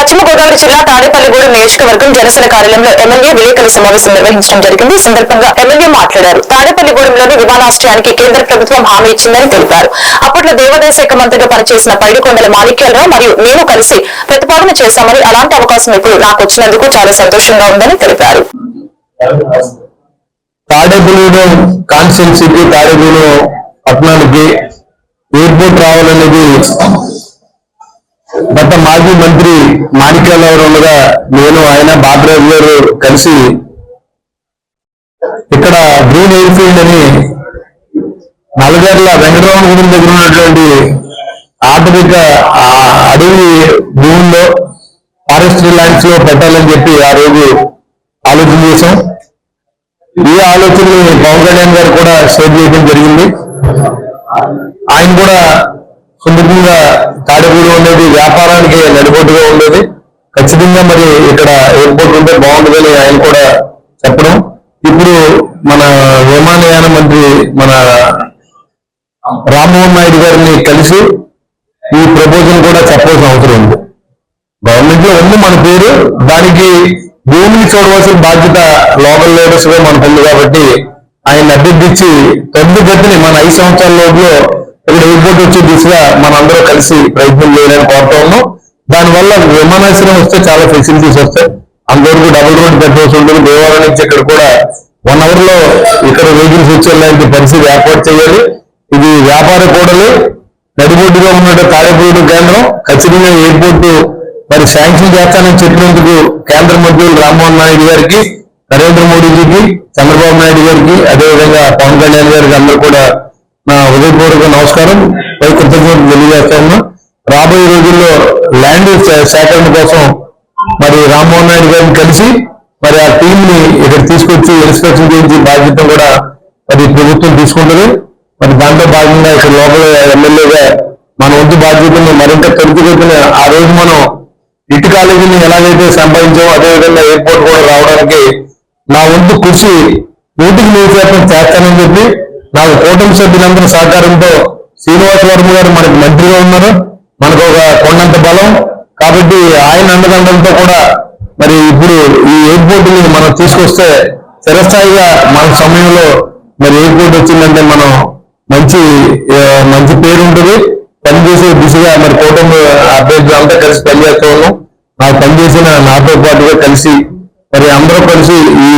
పశ్చిమ గోదావరి జిల్లా తాడేపల్లిగూడెం నియోజకవర్గం జనసేన కార్యాలయంలో ఎమ్మెల్యే విలేకరుల సమావేశం నిర్వహించడం జరిగింది. ఈ సందర్భంగా ఎమ్మెల్యే మాట్లాడారు. తాడేపల్లిగూడెంలోని విమానాశ్రయానికి కేంద్ర ప్రభుత్వం హామీ ఇచ్చిందని తెలిపారు. అప్పట్లో దేవాదాయ శాఖ మంత్రిగా పనిచేసిన పైడికొండల మాణిక్యాలరావు మరియు నేను కలిసి ప్రతిపాదన చేశామని అలాంటి అవకాశం ఇప్పుడు నాకు వచ్చినందుకు చాలా సంతోషంగా ఉందని తెలిపారు. తాడేపల్లిగూడెం కాన్స్టిట్యున్సీకి తాడేపల్లిగూడెం పట్టణానికి ఎయిర్పోర్ట్ రావాలనేది గత మాజీ మంత్రి మాణిక్యాలరావు ఉండగా నేను ఆయన బాబరాజు గారు కలిసి ఇక్కడ గ్రీన్ ఎయిర్ఫీల్డ్ అని నల్లగర్ల వెంకటరామగుడి దగ్గర ఉన్నటువంటి ఆధునిక అడవి భూముల్లో ఫారెస్ట్రీ ల్యాండ్స్లో పెట్టాలని చెప్పి ఆ రోజు ఆలోచన చేశాం. ఈ ఆలోచనని పవన్ కళ్యాణ్ గారు కూడా షేర్ చేయడం జరిగింది. ఆయన కూడా సున్నితంగా తాడేపూడి ఉండేది వ్యాపారానికి నడిపోటుగా ఉండేది. ఖచ్చితంగా మరి ఇక్కడ ఎయిర్పోర్ట్ ఉంటే బాగుంటుందని ఆయన కూడా చెప్పడం. ఇప్పుడు మన విమానయాన మంత్రి మన రామ్మోహన్ నాయుడు గారిని కలిసి ఈ ప్రపోజల్ కూడా చెప్పాల్సిన అవసరం ఉంది. గవర్నమెంట్లో ఉంది మన పేరు. దానికి భూమిని చూడవలసిన బాధ్యత లోకల్ లీడర్స్గా మనకు ఉంది కాబట్టి ఆయన అభ్యర్థించి పెద్ద గతిని మన ఐదు సంవత్సరాల లోపల ఇక్కడ వచ్చే దిశగా మనందరూ కలిసి ప్రయత్నం చేయాలని కోరుతా ఉన్నాం. దానివల్ల విమానాశ్రయం వస్తే చాలా ఫెసిలిటీస్ వస్తాయి. అంతవరకు డబుల్ రోడ్ పెట్టవలసి ఉంటుంది. దేవాలయం నుంచి ఇక్కడ కూడా వన్ అవర్లో ఇక్కడ వెహికల్స్ వచ్చేలాంటి పరిస్థితి ఏర్పాటు చేయాలి. ఇది వ్యాపార కూడలు. నడిబొడ్డుగా ఉన్న తాడేపూడి కేంద్రం ఖచ్చితంగా ఎయిర్పోర్ట్ మరి శాంక్షన్ చేస్తానని చెప్పినందుకు కేంద్ర మంత్రులు రామ్మోహన్ నాయుడు గారికి నరేంద్ర మోడీజీకి చంద్రబాబు నాయుడు గారికి అదేవిధంగా పవన్ కళ్యాణ్ గారికి అందరూ కూడా నా హృదయపూర్వక నమస్కారం. పై కృతజ్ఞతలు తెలియజేస్తాను. రాబోయే రోజుల్లో ల్యాండ్ సేకరణ కోసం మరి రామ్మోహన్ నాయుడు గారిని కలిసి మరి ఆ టీం ని ఇక్కడ తీసుకొచ్చి ఇన్స్పెక్షన్ చేయించి బాధ్యత కూడా మరి ప్రభుత్వం తీసుకుంటుంది. మరి దాంట్లో భాగంగా ఇక్కడ లోపల ఎమ్మెల్యేగా మన వంతు బాధ్యతను మరింత తొలగిపోతున్న ఆ రోజు మనం ఇటు కాలేజీని ఎలాగైతే సంపాదించామో అదేవిధంగా ఎయిర్పోర్ట్ కూడా రావడానికి నా వంతు కృషి నూటికి నూరు శాతం చేస్తానని చెప్పి నాకు కూటమి సభ్యులందరి సహకారంతో శ్రీనివాస వర్మ గారు మనకి మంత్రిగా ఉన్నారు. మనకు ఒక కొండంత బలం. కాబట్టి ఆయన అండదండలతో కూడా మరి ఇప్పుడు ఈ ఎయిర్పోర్ట్ని మనం తీసుకొస్తే చిరస్థాయిగా మన సమయంలో మరి ఎయిర్పోర్ట్ వచ్చిందంటే మనం మంచి మంచి పేరు ఉంటుంది. పనిచేసే దిశగా మరి కూటమి అభ్యర్థులు అంతా కలిసి పనిచేస్తూ ఉన్నాం. ఆ పనిచేసిన నాతో పాటుగా కలిసి మరి అందరూ కలిసి ఈ